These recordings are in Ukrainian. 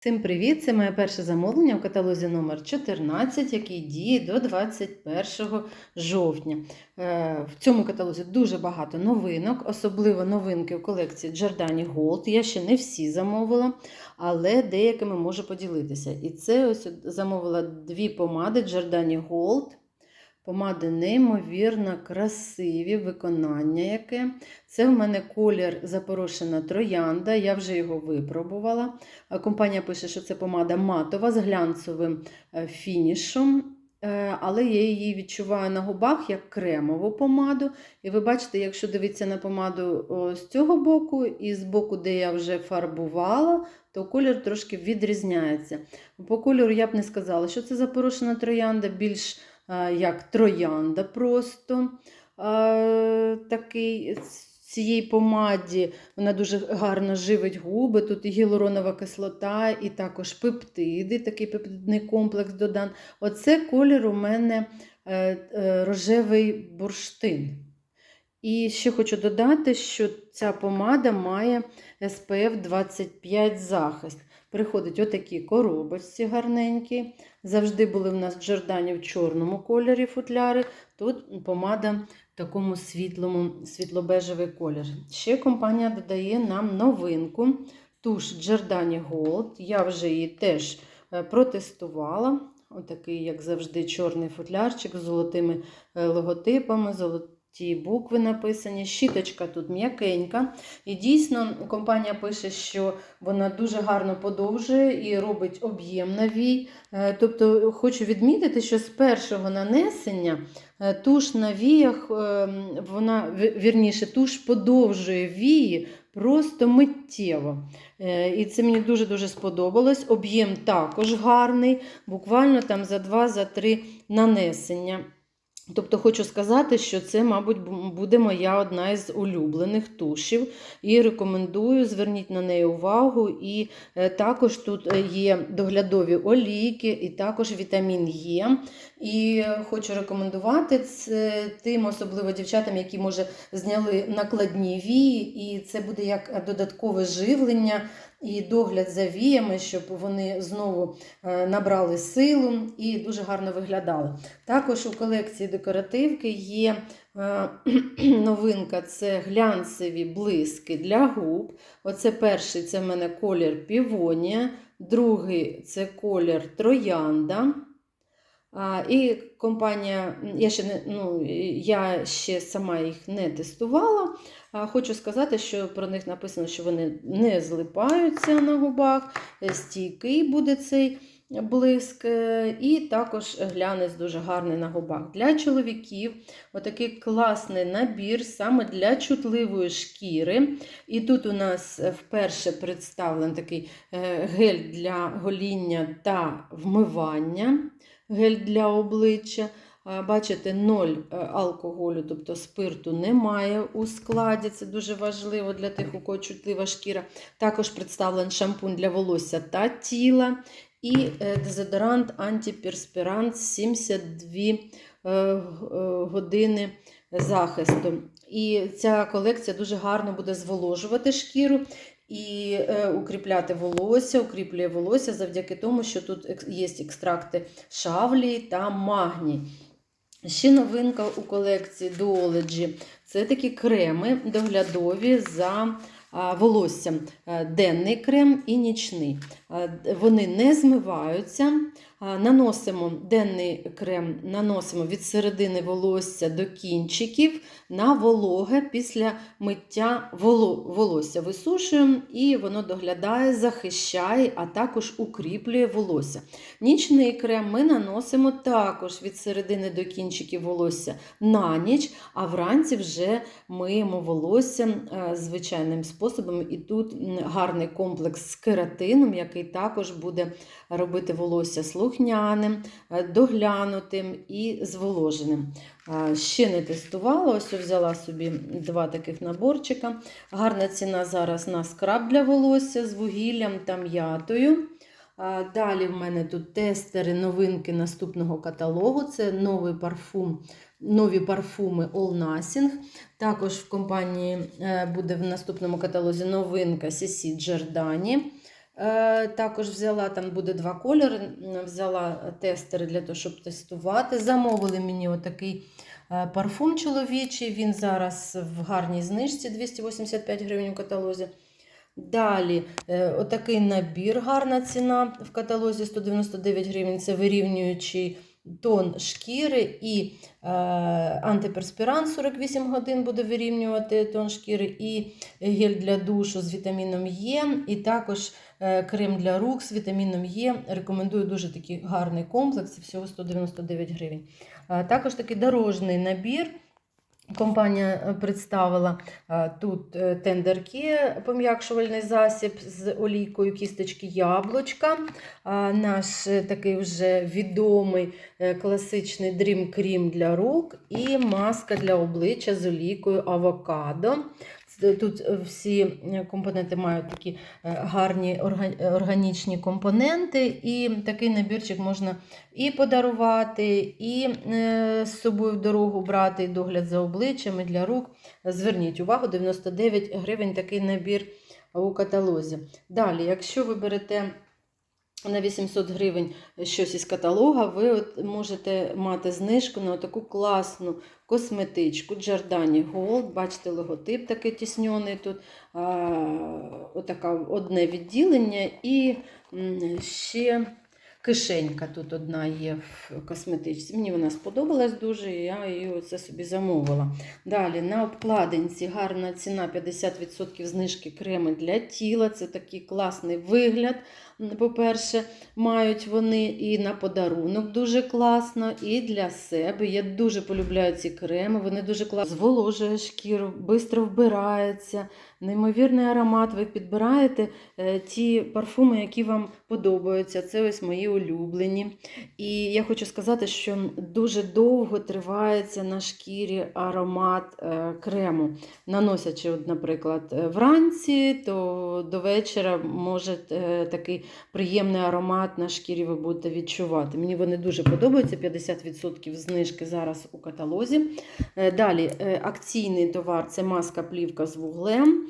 Всім привіт! Це моє перше замовлення в каталозі номер 14, який діє до 21 жовтня. Е, В цьому каталозі дуже багато новинок, особливо новинки в колекції Giordani Gold. Я ще не всі замовила, але деякими можу поділитися. І це ось замовила дві помади Giordani Gold. Помади неймовірно красиві, виконання яке. Це в мене колір запорошена троянда, я вже його випробувала. Компанія пише, що це помада матова з глянцевим е, фінішом, е, але я її відчуваю на губах як кремову помаду. І ви бачите, якщо дивитися на помаду з цього боку і з боку, де я вже фарбувала, то колір трошки відрізняється. По кольору я б не сказала, що це запорошена троянда, більш е, як троянда просто е, такий. Цієї помаді вона дуже гарно живить губи. Тут і гіалуронова кислота, і також пептиди, такий пептидний комплекс додан. Оце колір у мене е, е, рожевий бурштин. І ще хочу додати, що ця помада має SPF 25 захист. Приходить отакі коробочці гарненькі. Завжди були в нас в Джордані в чорному кольорі футляри. Тут помада в такому світлому, світло-бежевий колір. Ще компанія додає нам новинку туш Giordani Gold. Я вже її теж е, протестувала. Отакий, як завжди, чорний футлярчик з золотими е, логотипами, золоті букви написані. Щіточка тут м'якенька. І дійсно, компанія пише, що вона дуже гарно подовжує і робить об'єм на вій. Е, Тобто, хочу відмітити, що з першого нанесення е, туш на віях, е, вона ві- вірніше, туш подовжує вії просто миттєво. І це мені дуже-дуже сподобалось. Об'єм також гарний, буквально там за 2-3 нанесення. Тобто хочу сказати, що це, мабуть, буде моя одна із улюблених тушів. І рекомендую, зверніть на неї увагу. І е, також тут е, є доглядові олійки, і також вітамін Е. І хочу рекомендувати це тим, особливо дівчатам, які може зняли накладні вії, і це буде як додаткове живлення і догляд за віями, щоб вони знову е, набрали силу і дуже гарно виглядали. Також у колекції декоративки є е, новинка це глянцеві блиски для губ. Оце перший це в мене колір півонія, другий це колір троянда. І компанія, я ще не, ну, я ще сама їх не тестувала. Хочу сказати, що про них написано, що вони не злипаються на губах, е, стійкий буде цей блиск, е, і також глянець дуже гарний на губах. Для чоловіків отакий класний набір саме для чутливої шкіри. І тут у нас е, вперше представлений такий гель для гоління та вмивання гель для обличчя. Бачите, ноль е, алкоголю, тобто спирту немає у складі. Це дуже важливо для тих, у кого чутлива шкіра. Також представлений шампунь для волосся та тіла. І е, дезодорант антиперспірант 72 е, г- е, години захисту. І ця колекція дуже гарно буде зволожувати шкіру і е, укріпляти волосся, укріплює волосся завдяки тому, що тут є екстракти шавлі та магній. Ще новинка у колекції Duology – це такі креми доглядові за волоссям. Е, Денний крем і нічний. А, Вони не змиваються. Наносимо денний крем наносимо від середини волосся до кінчиків на вологе після миття волосся. Висушуємо і воно доглядає, захищає, а також укріплює волосся. Нічний крем ми наносимо також від середини до кінчиків волосся на ніч, а вранці вже миємо волосся е, звичайним способом. І тут гарний комплекс з кератином, який також буде робити волосся слухняним, е, доглянутим і зволоженим. Ще не тестувала, ось взяла собі два таких наборчика. Гарна ціна зараз на скраб для волосся з вугіллям та м'ятою. Далі в мене тут тестери, новинки наступного каталогу. Це новий парфум, нові парфуми All Nothing. Також в компанії е, буде в наступному каталозі новинка Сісі Джордані. Е, Також взяла, там буде два кольори, взяла тестери для того, щоб тестувати. Замовили мені отакий е, парфум чоловічий. Він зараз в гарній знижці 285 гривень у каталозі. Далі, е, отакий набір, гарна ціна в каталозі 199 гривень. Це вирівнюючий тон шкіри і е, антиперспірант 48 годин буде вирівнювати тон шкіри, і гель для душу з вітаміном Е, і також е, крем для рук з вітаміном Е. Рекомендую дуже такий гарний комплекс, всього 199 гривень. Е, також такий дорожний набір. Компанія е, представила е, тут е, тендерки, пом'якшувальний засіб з олійкою кісточки яблучка. Наш такий вже відомий класичний Cream для рук і маска для обличчя з олійкою авокадо. Тут е, всі е, компоненти мають такі е, гарні органічні компоненти, і такий набірчик можна і подарувати, і з собою в дорогу брати, і догляд за обличчям, і для рук. Зверніть увагу, 99 гривень такий набір у каталозі. Далі, якщо ви берете на 800 гривень щось із каталога, ви от можете мати знижку на таку класну косметичку Giordani Gold. Бачите, логотип такий тісньоний тут. А, одне відділення і ще кишенька тут одна є в косметичці. Мені вона сподобалась дуже, і я її оце собі замовила. Далі на обкладинці гарна ціна 50% знижки креми для тіла. Це такий класний вигляд. По-перше, мають вони і на подарунок дуже класно, і для себе. Я дуже полюбляю ці креми. Вони дуже класно зволожує шкіру, швидко вбирається. Неймовірний аромат. Ви підбираєте е, ті парфуми, які вам подобаються. Це ось мої улюблені. І я хочу сказати, що дуже довго тривається на шкірі аромат е, крему. Наносячи, от, наприклад, е, вранці, то до вечора може е, такий приємний аромат на шкірі ви будете відчувати. Мені вони дуже подобаються. 50% знижки зараз у каталозі. Далі акційний товар це маска плівка з вуглем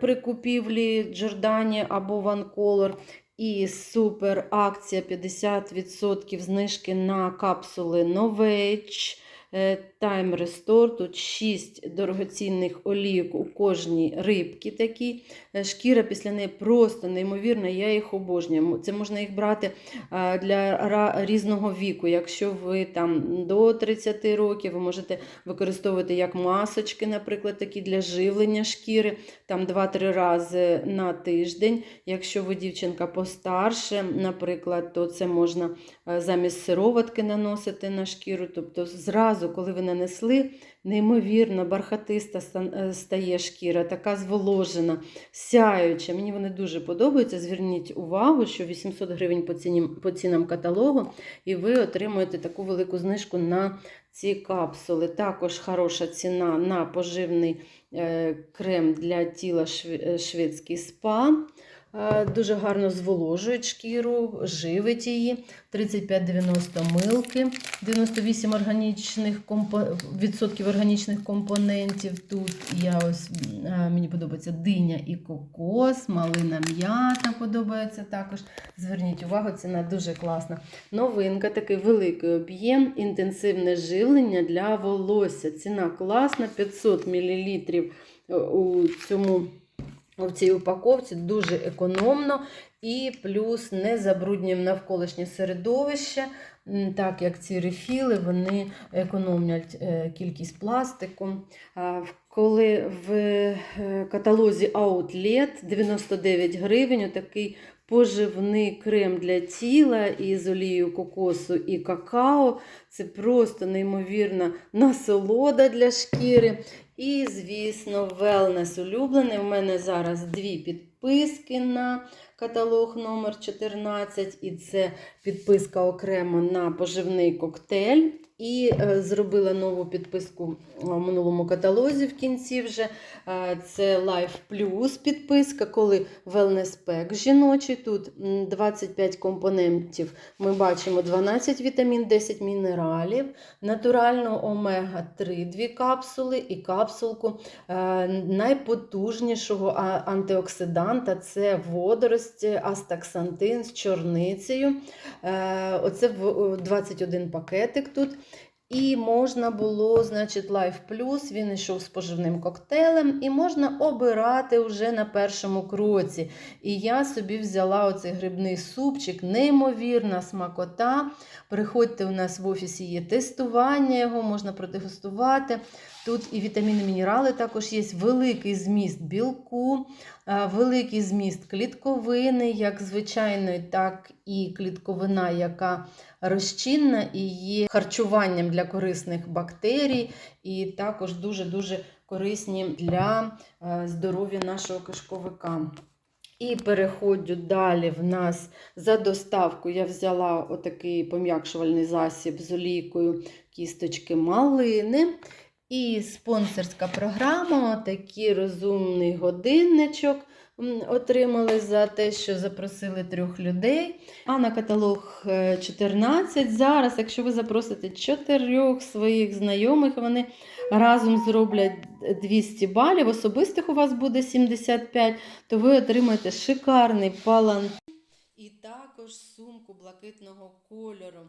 при купівлі Giordani або Color. І супер акція 50% знижки на капсули Novage. Е, Time Restore. Тут 6 дорогоцінних олійок у кожній рибці такі. Е, Шкіра після неї просто неймовірна, я їх обожнюю. Це можна їх брати е, для різного віку. Якщо ви там до 30 років, ви можете використовувати як масочки, наприклад, такі для живлення шкіри, там 2-3 рази на тиждень. Якщо ви дівчинка постарше, наприклад, то це можна е, замість сироватки наносити на шкіру. Тобто зразу, коли ви нанесли, неймовірно бархатиста е, стає шкіра, така зволожена, сяюча. Мені вони дуже подобаються. Зверніть увагу, що 800 гривень по, ціні, по цінам каталогу, і ви отримуєте таку велику знижку на ці капсули. Також хороша ціна на поживний е, крем для тіла е, шведський спа. Е, Дуже гарно зволожують шкіру, живить її. 35,90 милки, 98 органічних компо... відсотків органічних компонентів. Тут я ось е, мені подобається диня і кокос, малина м'ята подобається також. Зверніть увагу, ціна дуже класна. Новинка, такий великий об'єм, інтенсивне живлення для волосся. Ціна класна, 500 мл у цьому. В цій упаковці дуже економно і плюс не забруднюємо навколишнє середовище, так як ці рефіли вони економлять е, кількість пластику. Коли в е, каталозі Outlet 99 гривень, такий поживний крем для тіла із олією кокосу і какао. Це просто неймовірна насолода для шкіри. І, звісно, велнес улюблений. У мене зараз дві підписки на каталог номер 14 і це підписка окремо на поживний коктейль. І е, зробила нову підписку в минулому каталозі в кінці вже. Е, Це Life Plus підписка, коли Wellness Pack жіночий. Тут 25 компонентів. Ми бачимо 12 вітамін, 10 мінералів, натурально омега-3 дві капсули і капсулку е, найпотужнішого антиоксиданта це водорості. Якості астаксантин з чорницею. Е, Оце в- 21 пакетик тут. І можна було, значить, Life Plus, він йшов з поживним коктейлем, і можна обирати вже на першому кроці. І я собі взяла оцей грибний супчик, неймовірна смакота. Приходьте у нас в офісі є тестування його, можна протестувати. Тут і вітаміни, мінерали також є великий зміст білку, великий зміст клітковини, як звичайної, так і клітковина, яка розчинна і є харчуванням для корисних бактерій, і також дуже-дуже корисні для здоров'я нашого кишковика. І переходжу далі. В нас за доставку я взяла отакий пом'якшувальний засіб з олійкою кісточки малини. І спонсорська програма, такий розумний годинничок отримали за те, що запросили трьох людей. А на каталог е, 14 зараз, якщо ви запросите чотирьох своїх знайомих, вони разом зроблять 200 балів, особистих у вас буде 75, то ви отримаєте шикарний палант. І також сумку блакитного кольору.